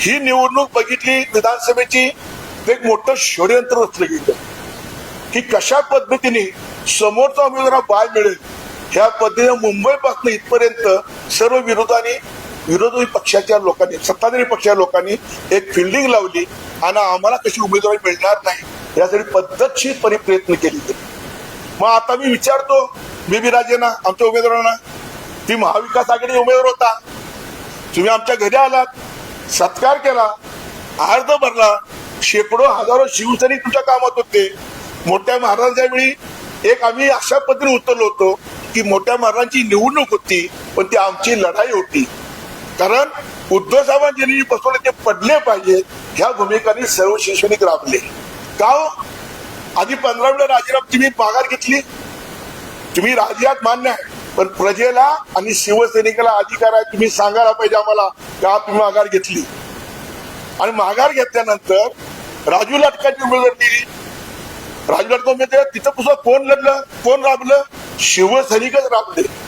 ही निवडणूक बघितली विधानसभेची एक मोठं षडयंत्र रचलं गेलं. की कशा पद्धतीने समोरचा उमेदवार बाय मिळेल ह्या पद्धतीने मुंबईपासून इथपर्यंत सर्व विरोधाने विरोधी पक्षाच्या लोकांनी सत्ताधारी पक्षाच्या लोकांनी एक फिल्डिंग लावली आणि आम्हाला कशी उमेदवारी मिळणार नाही यासाठी पद्धतशीरपणे प्रयत्न केले मग आता मी विचारतो बीबी राजेना आमच्या उमेदवारांना ती महाविकास आघाडी उमेदवार होता. तुम्ही आमच्या घरी आलात सत्कार केला. अर्ध भरला. शेकडो हजारो शिवसैनिक तुमच्या कामात होते. मोठ्या महाराजांच्या वेळी एक आम्ही अशा पद्धतीने उतरलो होतो की मोठ्या महाराजांची निवडणूक होती पण ती आमची लढाई होती. कारण उद्धव साहेबांनी बसवले ते पडले पाहिजेत ह्या भूमिकांनी सर्व शिवसैनिक राबले. का हो? आधी पंधरा वेळा राजीनामा तुम्ही माघार घेतली? तुम्ही राजीनात मान्य आहे. पण प्रजेला आणि शिवसैनिकाला अधिकार आहे तुम्ही सांगायला पाहिजे आम्हाला का तुम्ही माघार घेतली. आणि माघार घेतल्यानंतर राजू लाटकांची उमेदवार दिली राजू लाटका उमेदवार तिथं पुस्तक कोण लढलं? कोण राबलं? शिवसैनिकच राबले.